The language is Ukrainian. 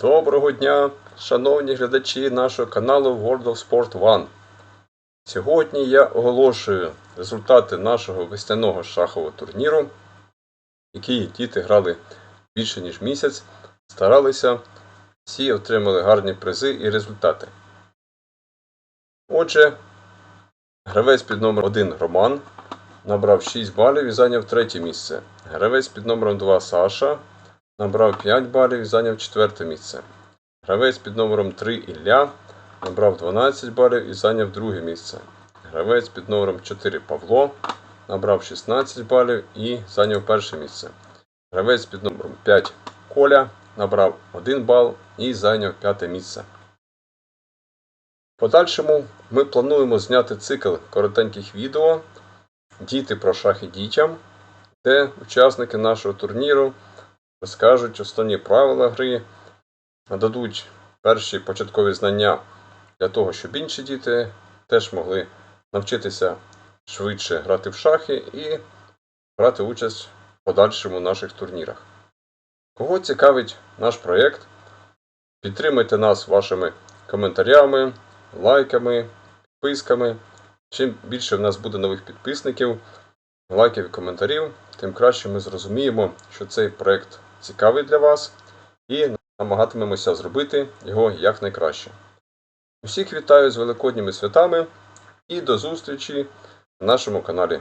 Доброго дня, шановні глядачі нашого каналу World of Sport One. Сьогодні я оголошую результати нашого весняного шахового турніру, який діти грали більше ніж місяць, старалися, всі отримали гарні призи і результати. Отже, гравець під номером 1 Роман набрав 6 балів і зайняв третє місце. Гравець під номером 2 Саша набрав 5 балів і зайняв четверте місце. Гравець під номером 3 Ілля набрав 12 балів і зайняв друге місце. Гравець під номером 4 Павло набрав 16 балів і зайняв перше місце. Гравець під номером 5 Коля набрав 1 бал і зайняв п'яте місце. Подальшому ми плануємо зняти цикл коротеньких відео Діти про шахи дітям, де учасники нашого турніру розкажуть основні правила гри, нададуть перші початкові знання для того, щоб інші діти теж могли навчитися швидше грати в шахи і брати участь в подальшому наших турнірах. Кого цікавить наш проєкт, підтримайте нас вашими коментарями, лайками, підписками. Чим більше в нас буде нових підписників, лайків і коментарів, тим краще ми зрозуміємо, що цей проєкт цікавий для вас і намагатимемося зробити його якнайкраще. Усіх вітаю з Великодніми святами і до зустрічі на нашому каналі.